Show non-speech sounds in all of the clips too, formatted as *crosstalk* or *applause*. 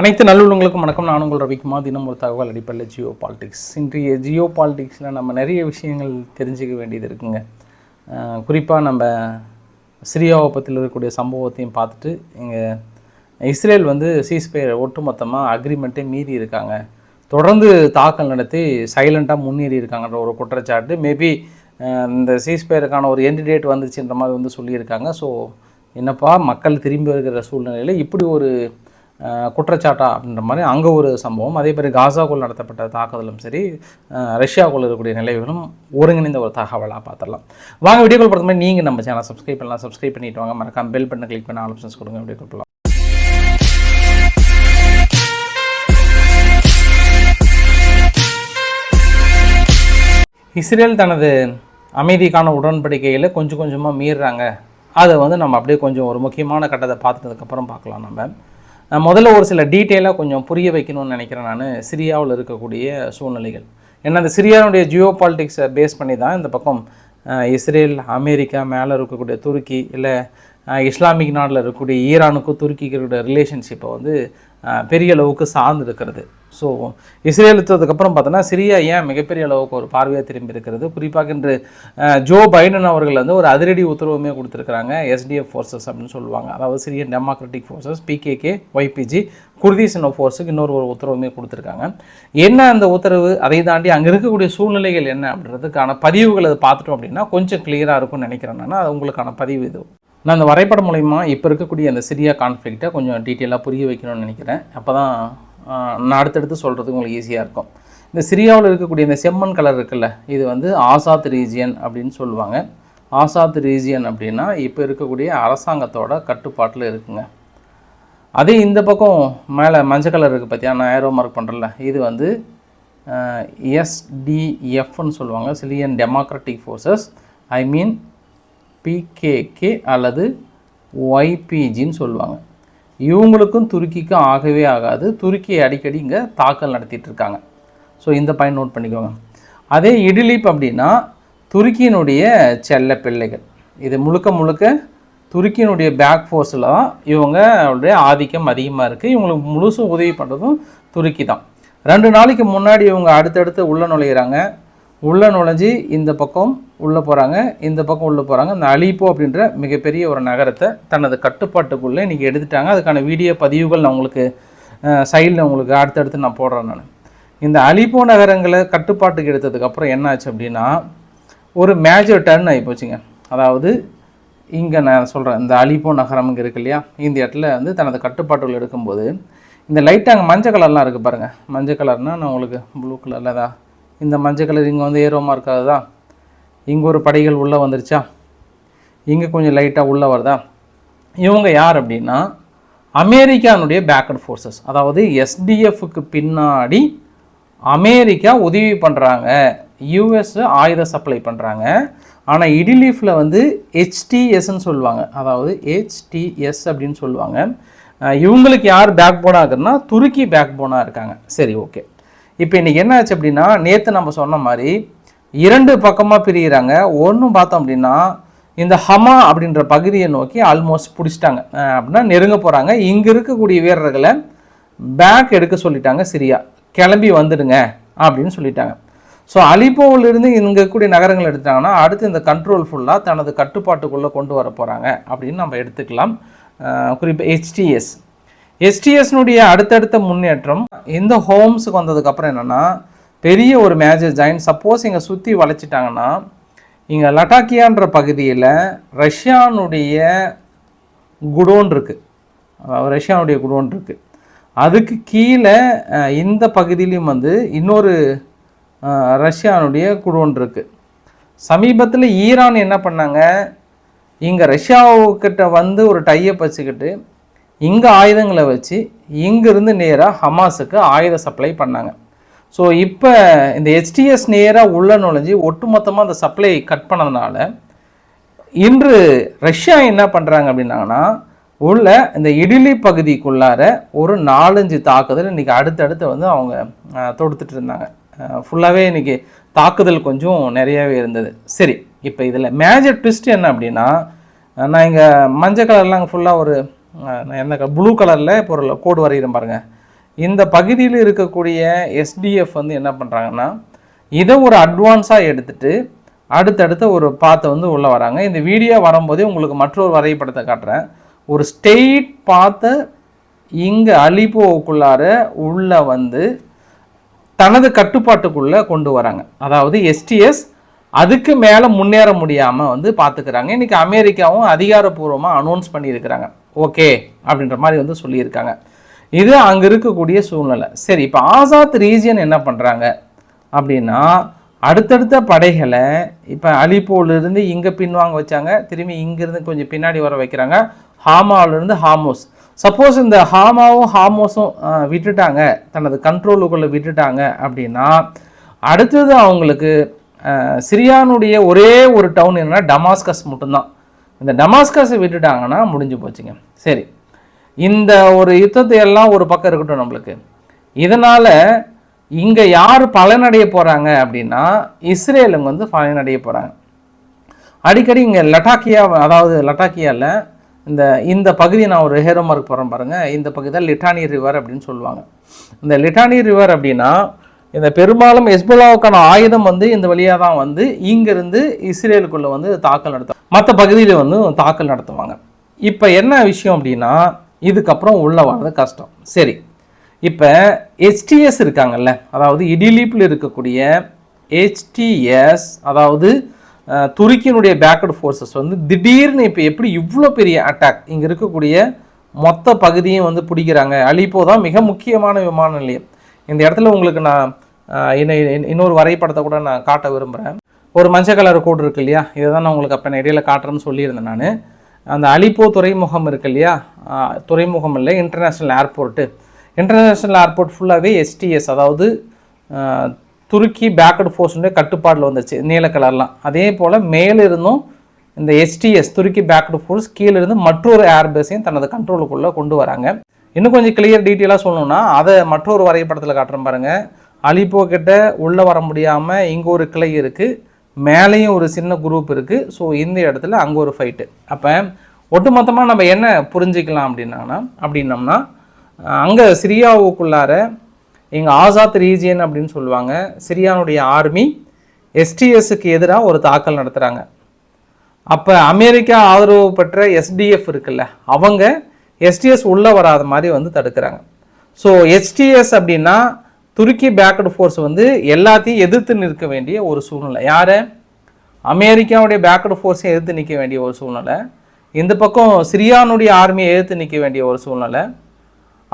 அனைத்து நல்லுள்ளங்களுக்கும் வணக்கம். நான் உங்கள் ரவிக்குமார். தினம் ஒரு தகவல் அடிப்படையில் ஜியோ பாலிடிக்ஸ். இன்றைய ஜியோ பாலிடிக்ஸில் நம்ம நிறைய விஷயங்கள் தெரிஞ்சுக்க வேண்டியது இருக்குங்க. குறிப்பாக நம்ம சிரியாவை பற்றியில் இருக்கக்கூடிய சம்பவத்தையும் பார்த்துட்டு இங்கே இஸ்ரேல் வந்து சீஸ்பயர் ஒட்டுமொத்தமாக அக்ரிமெண்ட்டே மீறி இருக்காங்க. தொடர்ந்து தாக்கல் நடத்தி சைலண்ட்டாக முன்னேறி இருக்காங்கன்ற ஒரு குற்றச்சாட்டு. மேபி இந்த சீஸ்பயருக்கான ஒரு என்டிடேட் டேட் வந்துச்சுன்ற மாதிரி வந்து சொல்லியிருக்காங்க. ஸோ என்னப்பா மக்கள் திரும்பி வருகிற சூழ்நிலையில் இப்படி ஒரு குற்றச்சாட்டா அப்படின்ற மாதிரி அங்கே ஒரு சம்பவம். அதே மாதிரி காசாக்குள் நடத்தப்பட்ட தாக்குதலும் சரி ரஷ்யாவுக்குள் இருக்கக்கூடிய நிலைகளும் ஒருங்கிணைந்த ஒரு தகவலாக பார்த்துடலாம் வாங்க வீடியோக்கள் பொறுத்த மாதிரி நீங்கள் நம்ம சேனல் சப்ஸ்கிரைப் பண்ணலாம். சப்ஸ்கிரைப் பண்ணிட்டு வாங்க. மறக்காம பெல் பட்டனை கிளிக் பண்ண ஆப்ஷன்ஸ் கொடுங்க. வீடியோ கொடுக்கலாம் இஸ்ரேல் தனது அமைதிக்கான உடன்படிக்கையில் கொஞ்சம் கொஞ்சமாக மீறுறாங்க. அதை வந்து நம்ம அப்படியே கொஞ்சம் ஒரு முக்கியமான கட்டத்தை பார்த்துட்டதுக்கப்புறம் பார்க்கலாம் நம்ம. முதல்ல ஒரு சில டீட்டெயிலாக கொஞ்சம் புரிய வைக்கணும்னு நினைக்கிறேன் நான். சிரியாவில் இருக்கக்கூடிய சூழ்நிலைகள். ஏன்னா அந்த சிரியாவுடைய ஜியோ பாலிட்டிக்ஸை பேஸ் பண்ணி தான் இந்த பக்கம் இஸ்ரேல் அமெரிக்கா மேலே இருக்கக்கூடிய துருக்கி இல்லை இஸ்லாமிக் நாட்டில் இருக்கக்கூடிய ஈரானுக்கும் துருக்கிக்கு இருக்கக்கூடிய ரிலேஷன்ஷிப்பை வந்து பெரிய அளவுக்கு சார்ந்து இருக்கிறது ஸோ இஸ்ரேல் எடுத்ததுக்கப்புறம் பார்த்தோன்னா சிரியா ஏன் மிகப்பெரிய அளவுக்கு ஒரு பார்வையாக திரும்பி இருக்கிறது? குறிப்பாக இன்று ஜோ பைடன் அவர்கள் வந்து ஒரு அதிரடி உத்தரவுமே கொடுத்துருக்குறாங்க எஸ்டிஎஃப் ஃபோர்ஸஸ் அப்படின்னு சொல்லுவாங்க. அதாவது Syrian Democratic Forces PKK YPG குர்திசனோ ஃபோர்ஸுக்கு இன்னொரு ஒரு உத்தரவுமே கொடுத்துருக்காங்க. என்ன அந்த உத்தரவு? அதை தாண்டி அங்கே இருக்கக்கூடிய சூழ்நிலைகள் என்ன அப்படின்றதுக்கான பதிவுகள் அதை பார்த்துட்டோம் அப்படின்னா கொஞ்சம் கிளியராக இருக்கும்னு நினைக்கிறேன் நான். அது உங்களுக்கான பதிவு இது. நான் அந்த வரைபடம் மூலயமா இப்போ இருக்கக்கூடிய அந்த சிரியா கான்ஃப்ளிக்ட்டை கொஞ்சம் டீட்டெயிலாக புரிய வைக்கணும்னு நினைக்கிறேன். அப்போ தான் நான் அடுத்தடுத்து சொல்கிறதுக்கு உங்களுக்கு ஈஸியாக இருக்கும். இந்த சிரியாவில் இருக்கக்கூடிய இந்த செம்மண் கலர் இருக்குல்ல இது வந்து ஆசாத் ரீஜியன் அப்படின்னு சொல்லுவாங்க. ஆசாத் ரீஜியன் அப்படின்னா இப்போ இருக்கக்கூடிய அரசாங்கத்தோட கட்டுப்பாட்டில் இருக்குங்க. அதே இந்த பக்கம் மேலே மஞ்சள் கலர் இருக்குது பார்த்தியா நான் ஏரோ மார்க் பண்ணுறல இது வந்து எஸ்டிஎஃப்னு சொல்லுவாங்க. Syrian Democratic Forces I mean PKK அல்லது ஒய்பிஜின்னு சொல்லுவாங்க. இவங்களுக்கும் துருக்கிக்கும் ஆகவே ஆகாது. துருக்கி அடிக்கடி இங்கே தாக்கல் நடத்திட்டு இருக்காங்க ஸோ இந்த பாயிண்ட் நோட் பண்ணிக்கோங்க. அதே இடிலிப் அப்படின்னா துருக்கியினுடைய செல்ல பிள்ளைகள். இது முழுக்க முழுக்க துருக்கியினுடைய பேக் ஃபோர்ஸில் தான் இவங்களுடைய ஆதிக்கம் அதிகமாக இருக்குது இவங்களுக்கு முழுசும் உதவி பண்ணுறதும் துருக்கி தான் ரெண்டு நாளைக்கு முன்னாடி இவங்க அடுத்தடுத்து உள்ளே நுழையிறாங்க. உள்ளே நுழைஞ்சி இந்த பக்கம் உள்ளே போகிறாங்க இந்த பக்கம் உள்ளே போகிறாங்க இந்த அலிப்போ அப்படின்ற மிகப்பெரிய ஒரு நகரத்தை தனது கட்டுப்பாட்டுக்குள்ளே இன்றைக்கி எடுத்துட்டாங்க. அதுக்கான வீடியோ பதிவுகள் நான் உங்களுக்கு சைடில் உங்களுக்கு அடுத்தடுத்து நான் போடுறேன் நான். இந்த அலிப்போ நகரங்களை கட்டுப்பாட்டுக்கு எடுத்ததுக்கப்புறம் என்ன ஆச்சு அப்படின்னா ஒரு மேஜர் டர்ன் ஆகி போச்சுங்க. அதாவது இங்கே நான் சொல்கிறேன் இந்த அலிப்போ நகரம் இங்கே இருக்கு இல்லையா? இந்த இடத்துல வந்து தனது கட்டுப்பாட்டுகள் எடுக்கும்போது இந்த லைட்டாக அங்கே மஞ்சள் கலர்லாம் இருக்குது பாருங்கள் மஞ்சள் கலர்னால் நான் உங்களுக்கு ப்ளூ கலரில் தான் இந்த மஞ்சள் கலர் இங்கே வந்து ஏரோமா இருக்காதா? இங்கே ஒரு படைகள் உள்ளே வந்துருச்சா? இங்கே கொஞ்சம் லைட்டாக உள்ளே வருதா? இவங்க யார் அப்படின்னா அமெரிக்கானுடைய பேக்கட் ஃபோர்ஸஸ் அதாவது எஸ்டிஎஃப்க்கு பின்னாடி அமெரிக்கா உதவி பண்ணுறாங்க யூஎஸ் ஆயுத சப்ளை பண்ணுறாங்க ஆனால் இடிலீஃபில் வந்து ஹெச்டிஎஸ்ன்னு சொல்லுவாங்க. அதாவது ஹெச்டிஎஸ் அப்படின்னு சொல்லுவாங்க. இவங்களுக்கு யார் பேக் போனாக இருக்குன்னா துருக்கி பேக் போனாக இருக்காங்க. சரி ஓகே இப்போ இன்றைக்கி என்ன ஆச்சு அப்படின்னா நேற்று நம்ம சொன்ன மாதிரி இரண்டு பக்கமாக பிரிகிறாங்க ஒன்றும் பார்த்தோம் அப்படின்னா இந்த ஹமா அப்படின்ற பகுதியை நோக்கி ஆல்மோஸ்ட் பிடிச்சிட்டாங்க. அப்படின்னா நெருங்க போகிறாங்க இங்கே இருக்கக்கூடிய வீரர்களை பேக் எடுக்க சொல்லிட்டாங்க சிரியா. கிளம்பி வந்துடுங்க அப்படின்னு சொல்லிட்டாங்க. ஸோ அலிப்போவிலிருந்து இங்கே இருக்கக்கூடிய நகரங்கள் எடுத்தாங்கன்னா அடுத்து இந்த கண்ட்ரோல் ஃபுல்லாக தனது கட்டுப்பாட்டுக்குள்ளே கொண்டு வர போகிறாங்க அப்படின்னு நம்ம எடுத்துக்கலாம். குறிப்பாக ஹெச்டிஎஸ் எஸ்டிஎஸ்னுடைய அடுத்தடுத்த முன்னேற்றம் இந்த ஹோம்ஸுக்கு வந்ததுக்கப்புறம் என்னென்னா பெரிய ஒரு மேஜர் ஜாயின் சப்போஸ் இங்கே சுற்றி வளைச்சிட்டாங்கன்னா இங்கே லட்டாக்கியான்ற பகுதியில் ரஷ்யானுடைய குடோன் இருக்குது ரஷ்யானுடைய குடோன் இருக்குது அதுக்கு கீழே இந்த பகுதியிலையும் வந்து இன்னொரு ரஷ்யானுடைய குடோன் இருக்குது சமீபத்தில் ஈரான் என்ன பண்ணாங்க? இங்கே ரஷ்யாவுக்கிட்ட வந்து ஒரு டையப் வச்சுக்கிட்டு இங்கே ஆயுதங்களை வச்சு இங்கேருந்து நேராக ஹமாஸுக்கு ஆயுத சப்ளை பண்ணாங்க. ஸோ இப்போ இந்த ஹெச்டிஎஸ் நேராக உள்ள நுழைஞ்சு ஒட்டுமொத்தமாக அந்த சப்ளை கட் பண்ணதுனால இன்று ரஷ்யா என்ன பண்ணுறாங்க அப்படின்னாங்கன்னா உள்ள இந்த இடிலி பகுதிக்குள்ளார ஒரு நாலஞ்சு தாக்குதல் இன்றைக்கி அடுத்தடுத்து வந்து அவங்க தொடுத்துட்டு இருந்தாங்க. ஃபுல்லாகவே இன்றைக்கி தாக்குதல் கொஞ்சம் நிறையாவே இருந்தது. சரி இப்போ இதில் மேஜர் ட்விஸ்ட் என்ன அப்படின்னா நான் இங்கே மஞ்சள் கலர்லாம் ஃபுல்லாக ஒரு என்ன ப்ளூ கலரில் இப்போ ஒரு கோடு வரைகிறேன் பாருங்கள் இந்த பகுதியில் இருக்கக்கூடிய எஸ்டிஎஃப் வந்து என்ன பண்ணுறாங்கன்னா இதை ஒரு அட்வான்ஸாக எடுத்துகிட்டு அடுத்தடுத்த ஒரு பாத்தை வந்து உள்ளே வராங்க. இந்த வீடியோ வரும்போதே உங்களுக்கு மற்றொரு வரைபடத்தை காட்டுறேன். ஒரு ஸ்டெயிட் பாத்தை இங்கே அலிப்போவுக்குள்ளார உள்ளே வந்து தனது கட்டுப்பாட்டுக்குள்ளே கொண்டு வராங்க. அதாவது எஸ்டிஎஸ் அதுக்கு மேலே முன்னேற முடியாமல் வந்து பார்த்துக்கிறாங்க இன்றைக்கி அமெரிக்காவும் அதிகாரப்பூர்வமாக அனௌன்ஸ் பண்ணியிருக்கிறாங்க. ஓகே அப்படின்ற மாதிரி வந்து சொல்லியிருக்காங்க. இது அங்கே இருக்கக்கூடிய சூழ்நிலை. சரி இப்போ ஆசாத் ரீஜியன் என்ன பண்ணுறாங்க அப்படின்னா அடுத்தடுத்த படைகளை இப்போ அலிப்போலேருந்து இங்கே பின்வாங்க வச்சாங்க. திரும்பி இங்கேருந்து கொஞ்சம் பின்னாடி வர வைக்கிறாங்க. ஹாமாவிலேருந்து ஹாமோஸ். சப்போஸ் இந்த ஹாமாவும் ஹாமோஸும் விட்டுட்டாங்க. தனது கண்ட்ரோலுக்குள்ளே விட்டுட்டாங்க அப்படின்னா அடுத்தது அவங்களுக்கு சிரியானுடைய ஒரே ஒரு டவுன் என்னென்னா டமாஸ்கஸ் மட்டும்தான். இந்த டமாஸ்கஸை விட்டுட்டாங்கன்னா முடிஞ்சு போச்சுங்க. சரி. இந்த ஒரு யுத்தத்தை எல்லாம் ஒரு பக்கம் இருக்கட்டும் நம்மளுக்கு. இதனால் இங்கே யார் பலனடைய போகிறாங்க அப்படின்னா இஸ்ரேலுங்க வந்து பலனடைய போகிறாங்க அடிக்கடி இங்கே லட்டாக்கியா அதாவது லட்டாக்கியாவில் இந்த இந்த பகுதி நான் ஒரு ஹேரோ மார்க் போகிறேன் பாருங்கள் இந்த பகுதி தான் லிட்டானி ரிவர் அப்படின்னு சொல்லுவாங்க. இந்த லிட்டானி ரிவர் அப்படின்னா இந்த பெரும்பாலும் எஸ்புல்லாவுக்கான ஆயுதம் வந்து இந்த வழியாக தான் வந்து இங்கேருந்து இஸ்ரேலுக்குள்ளே வந்து தாக்கல் நடத்தும் மற்ற பகுதியில் வந்து தாக்கல் நடத்துவாங்க. இப்போ என்ன விஷயம் அப்படின்னா இதுக்கப்புறம் உள்ள வர்றது கஷ்டம். சரி. இப்போ ஹெச்டிஎஸ் இருக்காங்கல்ல அதாவது இடிலீப்பில் இருக்கக்கூடிய ஹெச்டிஎஸ் அதாவது துருக்கியினுடைய பேக்கட் ஃபோர்ஸஸ் வந்து திடீர்னு இப்போ எப்படி இவ்வளோ பெரிய அட்டாக் இங்கே இருக்கக்கூடிய மொத்த பகுதியும் வந்து பிடிக்கிறாங்க. அலிப்போ தான் மிக முக்கியமான விமான நிலையம். இந்த இடத்துல உங்களுக்கு நான் இன்ன- இன்னொரு வரைபடத்தை கூட நான் காட்ட விரும்புகிறேன் ஒரு மஞ்சள் கலர் கோடு இருக்கு இல்லையா? இதை தான் நான் உங்களுக்கு அப்போ இடையில காட்டுறேன்னு சொல்லியிருந்தேன் நான். அந்த அலிப்போ துறைமுகம் இருக்கு இல்லையா? துறைமுகம் இல்லை இன்டர்நேஷ்னல் ஏர்போர்ட்டு இன்டர்நேஷ்னல் ஏர்போர்ட் ஃபுல்லாகவே எஸ்டிஎஸ் அதாவது துருக்கி பேக்கட் ஃபோர்ஸுடைய கட்டுப்பாடில் வந்துச்சு நீல கலர்லாம். அதே போல் மேலிருந்தும் இந்த எஸ்டிஎஸ் துருக்கி பேக்கட் ஃபோர்ஸ் கீழே இருந்து மற்றொரு ஏர்பேஸையும் தனது கண்ட்ரோலுக்குள்ளே கொண்டு வராங்க. இன்னும் கொஞ்சம் கிளியர் டீட்டெயிலாக சொல்லணும்னா அதை மற்றொரு வரைபடத்தில் காட்டுறேன் பாருங்கள் அலிப்போ கிட்ட உள்ளே வர முடியாமல் இங்கே ஒரு கிளை இருக்குது மேலேயும் ஒரு சின்ன குரூப் இருக்குது ஸோ இந்த இடத்துல அங்கே ஒரு ஃபைட்டு அப்போ ஒட்டுமொத்தமாக நம்ம என்ன புரிஞ்சுக்கலாம் அப்படின்னா அப்படின்னம்னா அங்கே சிரியாவுக்குள்ளார எங்கள் ஆசாத் ரீஜியன் அப்படின்னு சொல்லுவாங்க சிரியானுடைய ஆர்மி எஸ்டிஎஸ்க்கு எதிராக ஒரு தாக்கல் நடத்துகிறாங்க அப்போ அமெரிக்கா ஆதரவு பெற்ற எஸ்டிஎஃப் இருக்குல்ல அவங்க எஸ்டிஎஸ் உள்ளே வராத மாதிரி வந்து தடுக்கிறாங்க. ஸோ எஸ்டிஎஸ் அப்படின்னா துருக்கி பேக்கட் ஃபோர்ஸ் வந்து எல்லாத்தையும் எதிர்த்து நிற்க வேண்டிய ஒரு சூழ்நிலை. யாரை? அமெரிக்காவுடைய பேக்கட் ஃபோர்ஸையும் எதிர்த்து நிற்க வேண்டிய ஒரு சூழ்நிலை. இந்த பக்கம் சிரியானுடைய ஆர்மியை எதிர்த்து நிற்க வேண்டிய ஒரு சூழ்நிலை.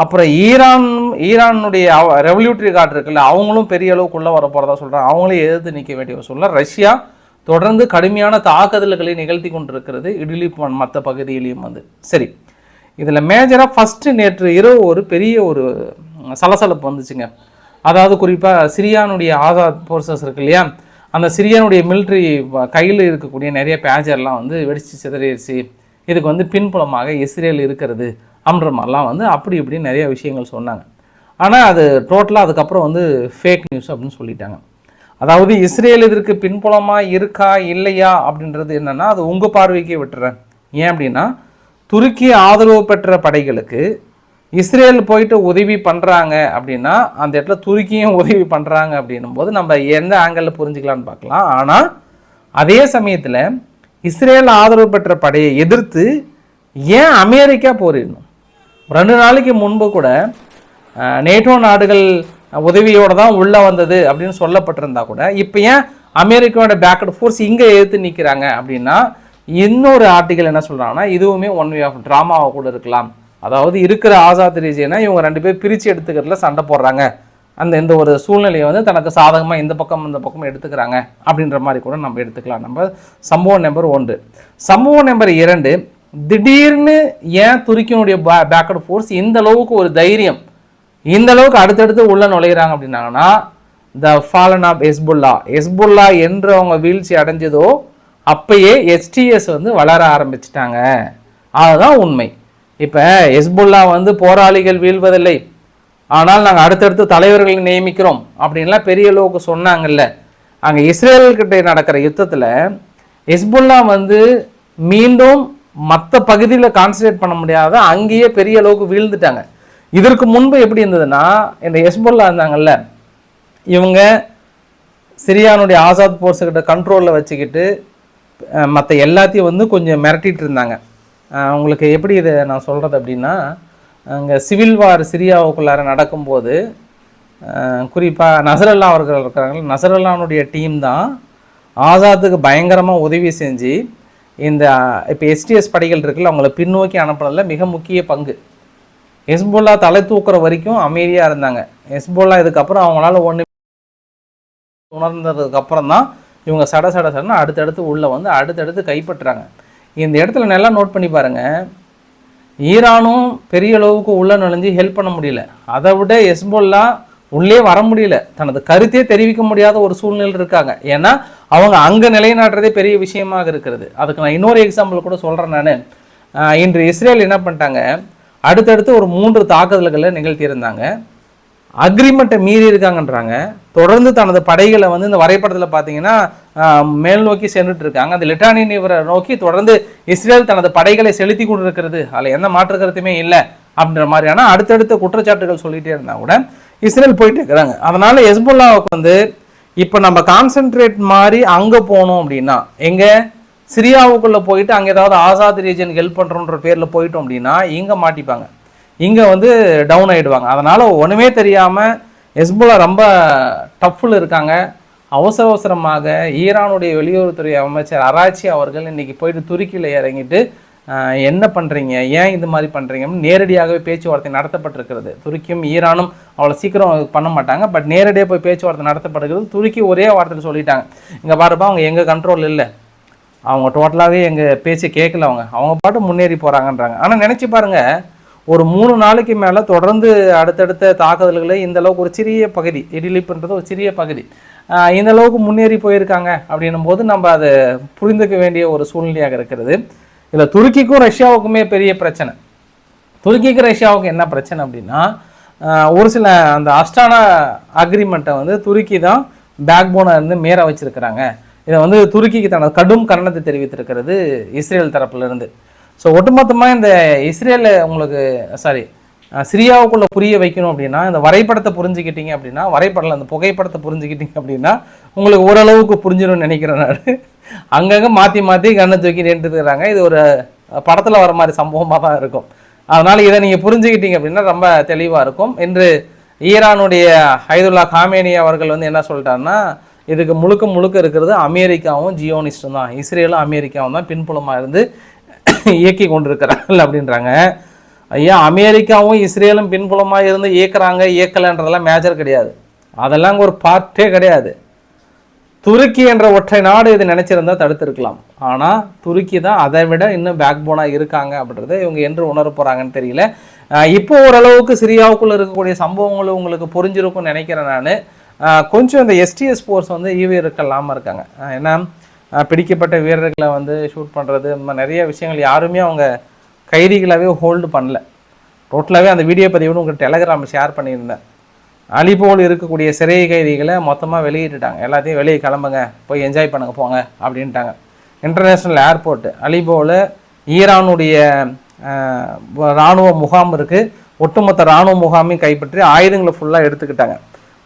அப்புறம் ஈரான் ஈரானுடைய ரெவல்யூட்டரி கார்டு இருக்குல்ல அவங்களும் பெரிய அளவுக்குள்ளே வர போகிறதா சொல்கிறாங்க அவங்களையும் எதிர்த்து நிற்க வேண்டிய ஒரு சூழ்நிலை. ரஷ்யா தொடர்ந்து கடுமையான தாக்குதல்களை நிகழ்த்தி கொண்டிருக்கிறது இடிலி மற்ற பகுதியிலையும் வந்து. சரி. இதில் மேஜராக ஃபஸ்ட்டு நேற்று இரவு ஒரு பெரிய ஒரு சலசலப்பு வந்துச்சுங்க. அதாவது குறிப்பாக சிரியானுடைய ஆசாத் ஃபோர்ஸஸ் இருக்கு இல்லையா? அந்த சிரியானுடைய மிலிட்ரி கையில் இருக்கக்கூடிய நிறைய பேஜர்லாம் வந்து வெடிச்சு சிதறிடுச்சு இதுக்கு வந்து பின்புலமாக இஸ்ரேல் இருக்கிறது அப்படின்ற மாதிரிலாம் வந்து அப்படி இப்படி நிறைய விஷயங்கள் சொன்னாங்க. ஆனால் அது டோட்டலாக அதுக்கப்புறம் வந்து ஃபேக் நியூஸ் அப்படின்னு சொல்லிட்டாங்க. அதாவது இஸ்ரேல் இதற்கு பின்புலமாக இருக்கா இல்லையா அப்படின்றது என்னென்னா அது உங்கள் பார்வைக்கே விட்டுறேன். ஏன் அப்படின்னா துருக்கி ஆதரவு பெற்ற படைகளுக்கு இஸ்ரேல் போயிட்டு உதவி பண்ணுறாங்க அப்படின்னா அந்த இடத்துல துருக்கியும் *laughs* உதவி பண்ணுறாங்க அப்படின்னும் போது நம்ம எந்த ஆங்கிளில் புரிஞ்சுக்கலாம்னு பார்க்கலாம். ஆனால் அதே சமயத்தில் இஸ்ரேல் ஆதரவு பெற்ற படையை எதிர்த்து ஏன் அமெரிக்கா போரிடணும்? ரெண்டு நாளைக்கு முன்பு கூட நேட்டோ நாடுகள் உதவியோடு தான் உள்ளே வந்தது அப்படின்னு சொல்லப்பட்டிருந்தா கூட இப்போ ஏன் அமெரிக்காவோட பேக்கட் ஃபோர்ஸ் இங்கே எதிர்த்து நிற்கிறாங்க அப்படின்னா இன்னொரு ஆர்டிகல் என்ன சொல்கிறாங்கன்னா இதுவுமே ஒன் வே ஆஃப் ட்ராமாவாக கூட இருக்கலாம். அதாவது இருக்கிற ஆசாத் ரீஜியனை இவங்க ரெண்டு பேர் பிரித்து எடுத்துக்கிறதுல சண்டை போடுறாங்க. அந்த இந்த ஒரு சூழ்நிலையை வந்து தனக்கு சாதகமாக இந்த பக்கம் இந்த பக்கம் எடுத்துக்கிறாங்க அப்படின்ற மாதிரி கூட நம்ம எடுத்துக்கலாம். நம்ம சம்பவம் நம்பர் ஒன்று. சம்பவம் நம்பர் இரண்டு திடீர்னு ஏன் துருக்கியினுடைய பே பேக்கட் ஃபோர்ஸ் இந்த அளவுக்கு ஒரு தைரியம் இந்த அளவுக்கு அடுத்தடுத்து உள்ளே நுழையிறாங்க அப்படின்னாங்கன்னா த ஃபாலன் ஆஃப் எஸ்புல்லா எஸ்புல்லா என்று அவங்க வீழ்ச்சி அடைஞ்சதோ அப்பயே எஸ்டிஎஸ் வந்து வளர ஆரம்பிச்சிட்டாங்க. அதுதான் உண்மை. இப்போ எஸ்புல்லா வந்து போராளிகள் வீழ்வதில்லை. ஆனால் நாங்கள் அடுத்தடுத்து தலைவர்களை நியமிக்கிறோம் அப்படின்லாம் பெரிய அளவுக்கு சொன்னாங்கல்ல. அங்கே இஸ்ரேல்கிட்ட நடக்கிற யுத்தத்தில் ஹெஸ்புல்லா வந்து மீண்டும் மற்ற பகுதியில் கான்சன்ட்ரேட் பண்ண முடியாத அங்கேயே பெரிய அளவுக்கு வீழ்ந்துட்டாங்க. இதற்கு முன்பு எப்படி இருந்ததுன்னா இந்த ஹெஸ்புல்லா இருந்தாங்கல்ல இவங்க சிரியானுடைய ஆசாத் போர்ஸுக்கிட்ட கண்ட்ரோலில் வச்சுக்கிட்டு மற்ற எல்லாத்தையும் வந்து கொஞ்சம் மிரட்டிட்டு இருந்தாங்க. அவங்களுக்கு உங்களுக்கு எப்படி இதை நான் சொல்கிறது அப்படின்னா அங்கே சிவில் வார் சிரியாவுக்குள்ளார நடக்கும்போது குறிப்பாக நசரல்லா அவர்கள் இருக்கிறாங்க நசரல்லானுடைய டீம் தான் ஆசாத்துக்கு பயங்கரமாக உதவி செஞ்சு இந்த இப்போ எஸ்டிஎஸ் படைகள் இருக்குல்ல அவங்கள பின்னோக்கி அனுப்புனதில் மிக முக்கிய பங்கு. ஹெஸ்போல்லா தலை தூக்குற வரைக்கும் அமைதியாக இருந்தாங்க. ஹெஸ்போல்லா இதுக்கப்புறம் அவங்களால ஒன்று உணர்ந்ததுக்கப்புறம் தான் இவங்க சட சட சடன்னு அடுத்தடுத்து உள்ளே வந்து அடுத்தடுத்து கைப்பற்றுறாங்க. இந்த இடத்துல நல்லா நோட் பண்ணி பாருங்கள் ஈரானும் பெரிய அளவுக்கு உள்ளே நுழைஞ்சு ஹெல்ப் பண்ண முடியல. அதை விட எஸ்போல்லாம் உள்ளே வர முடியல. தனது கருத்தே தெரிவிக்க முடியாத ஒரு சூழ்நிலை இருக்காங்க. ஏன்னா அவங்க அங்கே நிலைநாட்டுறதே பெரிய விஷயமாக இருக்கிறது. அதுக்கு நான் இன்னொரு எக்ஸாம்பிள் கூட சொல்கிறேன் நான். இன்று இஸ்ரேல் என்ன பண்ணிட்டாங்க? அடுத்தடுத்து ஒரு மூன்று தாக்குதல்களை நிகழ்த்தியிருந்தாங்க. அக்ரிமெண்ட்டை மீறி இருக்காங்கன்றாங்க. தொடர்ந்து தனது படைகளை வந்து இந்த வரைபடத்தில் பார்த்தீங்கன்னா மேல் நோக்கி சென்றுட்டு இருக்காங்க அந்த லிட்டானியன் இவரை நோக்கி தொடர்ந்து இஸ்ரேல் தனது படைகளை செலுத்தி கொண்டு இருக்கிறது அதில் எந்த மாற்று கருத்துமே இல்லை அப்படின்ற மாதிரியான அடுத்தடுத்த குற்றச்சாட்டுகள் சொல்லிகிட்டே இருந்தால் கூட இஸ்ரேல் போயிட்டு இருக்கிறாங்க. அதனால எஸ்புல்லாவுக்கு வந்து இப்போ நம்ம கான்சென்ட்ரேட் மாதிரி அங்கே போனோம் அப்படின்னா எங்கே? சிரியாவுக்குள்ளே போயிட்டு அங்கே ஏதாவது ஆசாத் ரீஜன் ஹெல்ப் பண்ணுறோன்ற பேரில் போயிட்டோம் அப்படின்னா இங்கே மாட்டிப்பாங்க. இங்கே வந்து டவுன் ஆகிடுவாங்க அதனால் ஒன்றுமே தெரியாமல் ஹெஸ்புல்லா ரொம்ப டஃப்பில் இருக்காங்க. அவசர அவசரமாக ஈரானுடைய வெளியுறவுத்துறை அமைச்சர் அராச்சி அவர்கள் இன்றைக்கி போயிட்டு துருக்கியில் இறங்கிட்டு என்ன பண்ணுறீங்க ஏன் இது மாதிரி பண்ணுறீங்கன்னு நேரடியாகவே பேச்சுவார்த்தை நடத்தப்பட்டிருக்கிறது. துருக்கியும் ஈரானும் அவ்வளோ சீக்கிரம் பண்ண மாட்டாங்க. பட் நேரடியாக போய் பேச்சுவார்த்தை நடத்தப்படுகிறது. துருக்கி ஒரே வார்த்தையில் சொல்லிட்டாங்க. இங்கே பாருப்பா அவங்க எங்கள் கண்ட்ரோல் இல்லை. அவங்க டோட்டலாகவே எங்கள் பேச்சு கேட்கல அவங்க. அவங்க பாட்டு முன்னேறி போகிறாங்கன்றாங்க ஆனால் நினச்சி பாருங்கள் ஒரு மூணு நாளைக்கு மேலே தொடர்ந்து அடுத்தடுத்த தாக்குதல்களை இந்த அளவுக்கு ஒரு சிறிய பகுதி இடிலிப்புன்றது ஒரு சிறிய பகுதி. இந்த அளவுக்கு முன்னேறி போயிருக்காங்க அப்படின்னும் போது நம்ம அதை புரிந்துக்க வேண்டிய ஒரு சூழ்நிலையாக இருக்கிறது. இதில் துருக்கிக்கும் ரஷ்யாவுக்குமே பெரிய பிரச்சனை. துருக்கிக்கு ரஷ்யாவுக்கு என்ன பிரச்சனை அப்படின்னா ஒரு சில அந்த அஸ்டானா அக்ரிமெண்ட்டை வந்து துருக்கி தான் பேக் போனை இருந்து மேற வச்சிருக்கிறாங்க. இதை வந்து துருக்கிக்கு தனது கடும் கண்டனத்தை தெரிவித்திருக்கிறது இஸ்ரேல் தரப்புலேருந்து ஸோ ஒட்டுமொத்தமாக இந்த இஸ்ரேலில் உங்களுக்கு சாரி சிரியாவுக்குள்ள புரிய வைக்கணும் அப்படின்னா இந்த வரைபடத்தை புரிஞ்சுக்கிட்டீங்க அப்படின்னா வரைபடல அந்த புகைப்படத்தை புரிஞ்சுக்கிட்டீங்க அப்படின்னா உங்களுக்கு ஓரளவுக்கு புரிஞ்சிடும்னு நினைக்கிறேன் நான். அங்கங்கே மாற்றி மாற்றி கண்ணை தூக்கி நின்றுருக்கிறாங்க இது ஒரு படத்தில் வர மாதிரி சம்பவமாக தான் இருக்கும். அதனால் இதை நீங்கள் புரிஞ்சுக்கிட்டீங்க அப்படின்னா ரொம்ப தெளிவாக இருக்கும். என்று ஈரானுடைய ஹைதுல்லா காமேனி அவர்கள் வந்து என்ன சொல்லிட்டாருன்னா இதுக்கு முழுக்க முழுக்க இருக்கிறது அமெரிக்காவும் ஜியோனிஸ்டும் தான். இஸ்ரேலும் அமெரிக்காவும் தான் பின்புலமாக இருந்து இயக்கி கொண்டிருக்கிறார்கள் அப்படின்றாங்க. ஐயா அமெரிக்காவும் இஸ்ரேலும் பின்புலமாக இருந்து இயக்குறாங்க இயக்கலைன்றதெல்லாம் மேஜர் கிடையாது. அதெல்லாம் ஒரு பார்ட்டே கிடையாது. துருக்கி என்ற ஒற்றை நாடு இது நினச்சிருந்தால் தடுத்திருக்கலாம். ஆனால் துருக்கி தான் அதை விட இன்னும் பேக் போனாக இருக்காங்க அப்படின்றத இவங்க என்று உணர போகிறாங்கன்னு தெரியல. இப்போ ஓரளவுக்கு சிரியாவுக்குள்ளே இருக்கக்கூடிய சம்பவங்களும் உங்களுக்கு புரிஞ்சிருக்கும்னு நினைக்கிறேன் நான். கொஞ்சம் இந்த எஸ்டிஎஸ் போர்ஸ் வந்து ஈவி இருக்கலாமல் இருக்காங்க. ஏன்னா பிடிக்கப்பட்ட வீரர்களை வந்து ஷூட் பண்ணுறது இந்த மாதிரி நிறைய விஷயங்கள் யாருமே அவங்க கைதிகளாகவே ஹோல்டு பண்ணல. டோட்டலாகவே அந்த வீடியோ பதிவுன்னு உங்களுக்கு டெலகிராம் ஷேர் பண்ணியிருந்தேன். அலிபோல் இருக்கக்கூடிய சிறை கைதிகளை மொத்தமாக வெளியிட்டுட்டாங்க. எல்லாத்தையும் வெளியே கிளம்புங்க போய் என்ஜாய் பண்ணுங்க போங்க அப்படின்ட்டாங்க. இன்டர்நேஷ்னல் ஏர்போர்ட் அலிபோவில் ஈரானுடைய இராணுவ முகாம் இருக்குது ஒட்டுமொத்த இராணுவ முகாமையும் கைப்பற்றி ஆயுதங்களை ஃபுல்லாக எடுத்துக்கிட்டாங்க.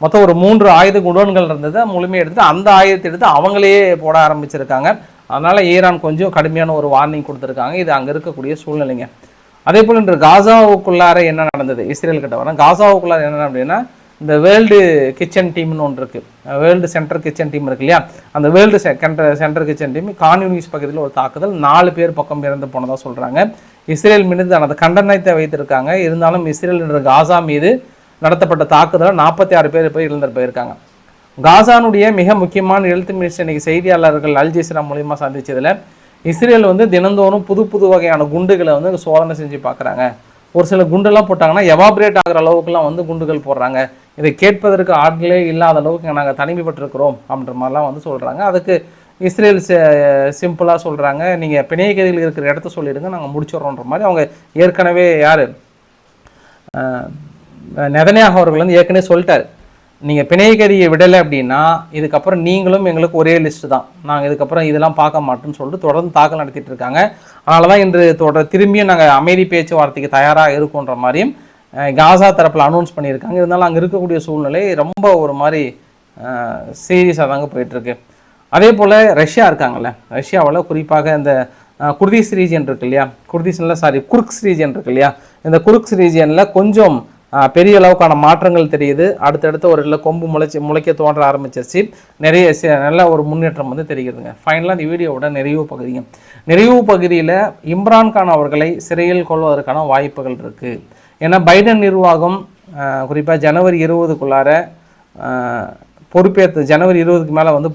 மொத்தம் ஒரு மூன்று ஆயுத குடோன்கள் இருந்தது முழுமையாக எடுத்து அந்த ஆயுதத்தை எடுத்து அவங்களே போட ஆரம்பிச்சிருக்காங்க. அதனால் ஈரான் கொஞ்சம் கடுமையான ஒரு வார்னிங் கொடுத்துருக்காங்க. இது அங்கே இருக்கக்கூடிய சூழ்நிலைங்க. அதே போல் இன்று காசாவுக்குள்ளார என்ன நடந்தது? இஸ்ரேல் கிட்ட வரேன் காசாவுக்குள்ளார என்ன அப்படின்னா இந்த வேர்ல்டு கிச்சன் டீம்னு ஒன்று இருக்குது வேர்ல்டு சென்டர் கிச்சன் டீம் இருக்கு இல்லையா? அந்த World Central Kitchen team Khan Younis பகுதியில் ஒரு தாக்குதல். நாலு பேர் பக்கம் இறந்து போனதாக சொல்கிறாங்க இஸ்ரேல் மீது தனது கண்டனத்தை வைத்திருக்காங்க. இருந்தாலும் இஸ்ரேல் என்ற காசா மீது நடத்தப்பட்ட தாக்குதலில் நாற்பத்தி ஆறு பேர் போய் இழந்து போயிருக்காங்க. காசானுடைய மிக முக்கியமான எழுத்து மினிஸ்டர் இன்னைக்கு செய்தியாளர்கள் அல் ஜசீரா சந்தித்ததில் இஸ்ரேல் வந்து தினந்தோறும் புது புது வகையான குண்டுகளை வந்து சோதனை செஞ்சு பார்க்குறாங்க. ஒரு சில குண்டெல்லாம் போட்டாங்கன்னா எவாபரேட் ஆகிற அளவுக்குலாம் வந்து குண்டுகள் போடுறாங்க. இதை கேட்பதற்கு ஆட்களே இல்லாத அளவுக்கு நாங்கள் தனிமைப்பட்டிருக்கிறோம் அப்படின்ற மாதிரிலாம் வந்து சொல்கிறாங்க அதுக்கு இஸ்ரேல் சிம்பிளாக சொல்கிறாங்க நீங்கள் பிணைய கைதிகள் இருக்கிற இடத்த சொல்லிடுங்க நாங்கள் முடிச்சிடுறோன்ற மாதிரி அவங்க ஏற்கனவே யார்? நெதனியாக அவர்கள் வந்து ஏற்கனவே சொல்லிட்டார். நீங்கள் பிணையகதியை விடலை அப்படின்னா இதுக்கப்புறம் நீங்களும் எங்களுக்கு ஒரே லிஸ்ட்டு தான். நாங்கள் இதுக்கப்புறம் இதெல்லாம் பார்க்க மாட்டோம்னு சொல்லிட்டு தொடர்ந்து தாக்கல் நடத்திட்டு இருக்காங்க. அதனால தான் இன்று தொடர் திரும்பியும் நாங்கள் அமைதி பேச்சுவார்த்தைக்கு தயாராக இருக்கோன்ற மாதிரியும் காசா தரப்பில் அனௌன்ஸ் பண்ணியிருக்காங்க. இருந்தாலும் அங்கே இருக்கக்கூடிய சூழ்நிலை ரொம்ப ஒரு மாதிரி சீரியஸாக தாங்க போயிட்டுருக்கு. அதே போல் ரஷ்யா இருக்காங்கல்ல. ரஷ்யாவில் குறிப்பாக இந்த குர்திஸ் ரீஜியன் இருக்கு இல்லையா? குர்திஸ்ல சாரி குர்க்ஸ் ரீஜியன் இருக்கு இல்லையா? இந்த குர்க்ஸ் ரீஜியனில் கொஞ்சம் பெரிய அளவுக்கான மாற்றங்கள் தெரியுது. அடுத்தடுத்த ஒரு இல்லை கொம்பு முளைச்சி முளைக்க தோன்ற ஆரம்பிச்சிருச்சு. நிறைய நல்ல ஒரு முன்னேற்றம் வந்து தெரிகிறதுங்க. ஃபைனலாக இந்த வீடியோவோட நிறைவு பகுதிங்க நிறைவு பகுதியில் இம்ரான்கான் அவர்களை சிறையில் கொள்வதற்கான வாய்ப்புகள் இருக்குது ஏன்னா பைடன் நிர்வாகம் குறிப்பாக ஜனவரி இருபதுக்குள்ளார பொறுப்பேற்று ஜனவரி இருபதுக்கு மேலே வந்து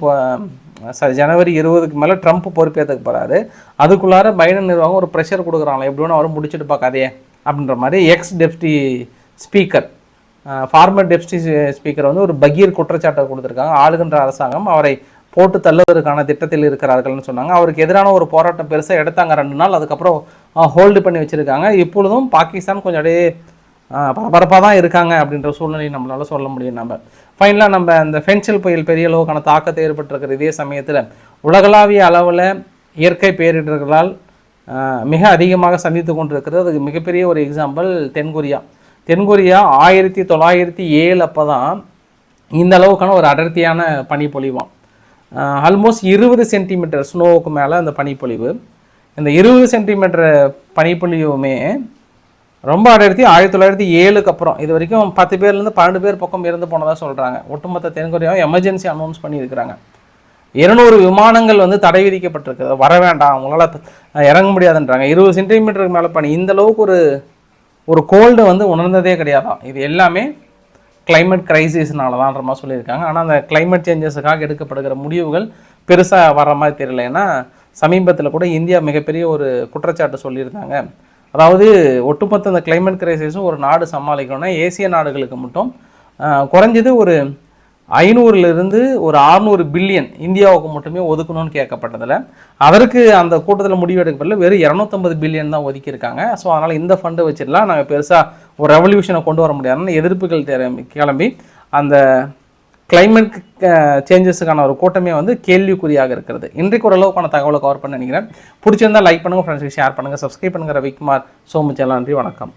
சாரி ஜனவரி இருபதுக்கு மேலே ட்ரம்ப் பொறுப்பேற்றுக்கு போகிறாரு அதுக்குள்ளார பைடன் நிர்வாகம் ஒரு ப்ரெஷர் கொடுக்குறாங்களே எப்படி வேணும் அவரும் முடிச்சுட்டு பார்க்காதே அப்படின்ற மாதிரி ex deputy speaker. Former deputy speaker வந்து ஒரு பகீர் குற்றச்சாட்டை கொடுத்துருக்காங்க. ஆளுகின்ற அரசாங்கம் அவரை போட்டு தள்ளுவதற்கான திட்டத்தில் இருக்கிறார்கள்னு சொன்னாங்க. அவருக்கு எதிரான ஒரு போராட்டம் பெருசாக எடுத்தாங்க ரெண்டு நாள். அதுக்கப்புறம் ஹோல்டு பண்ணி வச்சுருக்காங்க. இப்பொழுதும் பாகிஸ்தான் கொஞ்சம் அப்படியே பரபரப்பாக தான் இருக்காங்க அப்படின்ற சூழ்நிலையை நம்மளால் சொல்ல முடியும் நம்ம. ஃபைனலாக நம்ம இந்த ஃபென்சில் புயல் பெரிய அளவுக்கான தாக்கத்தை ஏற்பட்டிருக்கிற இதே சமயத்தில் உலகளாவிய அளவில் இயற்கை பேரிடர்களால் மிக அதிகமாக சந்தித்து கொண்டிருக்கிறது. அதுக்கு மிகப்பெரிய ஒரு எக்ஸாம்பிள் தென்கொரியா. தென்கொரியா ஆயிரத்தி தொள்ளாயிரத்தி ஏழு அப்போ தான் இந்த அளவுக்கான ஒரு அடர்த்தியான பனிப்பொழிவாம் ஆல்மோஸ்ட் இருபது சென்டிமீட்டர் ஸ்னோவுக்கு மேலே அந்த பனிப்பொழிவு. இந்த இருபது சென்டிமீட்டர் பனிப்பொழிவுமே ரொம்ப அடர்த்தி. ஆயிரத்தி தொள்ளாயிரத்தி ஏழுக்கு அப்புறம் இது வரைக்கும் பத்து பேர்லேருந்து பன்னெண்டு பேர் பக்கம் இறந்து போனதாக சொல்கிறாங்க ஒட்டுமொத்த தென்கொரியாவும் எமர்ஜென்சி அனௌன்ஸ் பண்ணியிருக்கிறாங்க. இருநூறு விமானங்கள் வந்து தடை விதிக்கப்பட்டிருக்கு. வர வேண்டாம் அவங்களால இறங்க முடியாதுன்றாங்க. இருபது சென்டிமீட்டருக்கு மேலே பனி. இந்த அளவுக்கு ஒரு ஒரு கோல்டு வந்து உணர்ந்ததே கிடையாதான். இது எல்லாமே கிளைமேட் கிரைசிஸ்னால தான்ற மாதிரி சொல்லியிருக்காங்க. ஆனால் அந்த கிளைமேட் சேஞ்சஸுக்காக எடுக்கப்படுகிற முடிவுகள் பெருசாக வர மாதிரி தெரியல. ஏன்னா சமீபத்தில் கூட இந்தியா மிகப்பெரிய ஒரு குற்றச்சாட்டு சொல்லியிருந்தாங்க. அதாவது ஒட்டுமொத்த இந்த கிளைமேட் கிரைசிஸும் ஒரு நாடு சமாளிக்கணும்னா ஏசிய நாடுகளுக்கு மட்டும் குறைஞ்சது ஒரு ஐநூறுலேருந்து ஒரு அறுநூறு பில்லியன் இந்தியாவுக்கு மட்டுமே ஒதுக்கணும்னு கேட்கப்பட்டதில். அதற்கு அந்த கூட்டத்தில் முடிவு எடுக்கப்படல. வெறும் இரநூத்தம்பது பில்லியன் தான் ஒதுக்கியிருக்காங்க. ஸோ அதனால் இந்த ஃபண்டை வச்சிடலாம். நாங்கள் பெருசாக ஒரு ரெவல்யூஷனை கொண்டு வர முடியாதுன்னு எதிர்ப்புகள் தெர- கிளம்பி அந்த கிளைமேட் சேஞ்சஸுக்கான ஒரு கூட்டமே வந்து கேள்விக்குறியாக இருக்கிறது. இன்றைக்கு ஓரளவுக்கான தகவலை கவர் பண்ண நினைக்கிறேன். பிடிச்சிருந்தா லைக் பண்ணுங்கள் ஃப்ரெண்ட்ஸுக்கு ஷேர் பண்ணுங்கள் சப்ஸ்கிரைப் பண்ணுங்கள் ரவிக்குமார் சோமுச்செல்லாம் நன்றி வணக்கம்.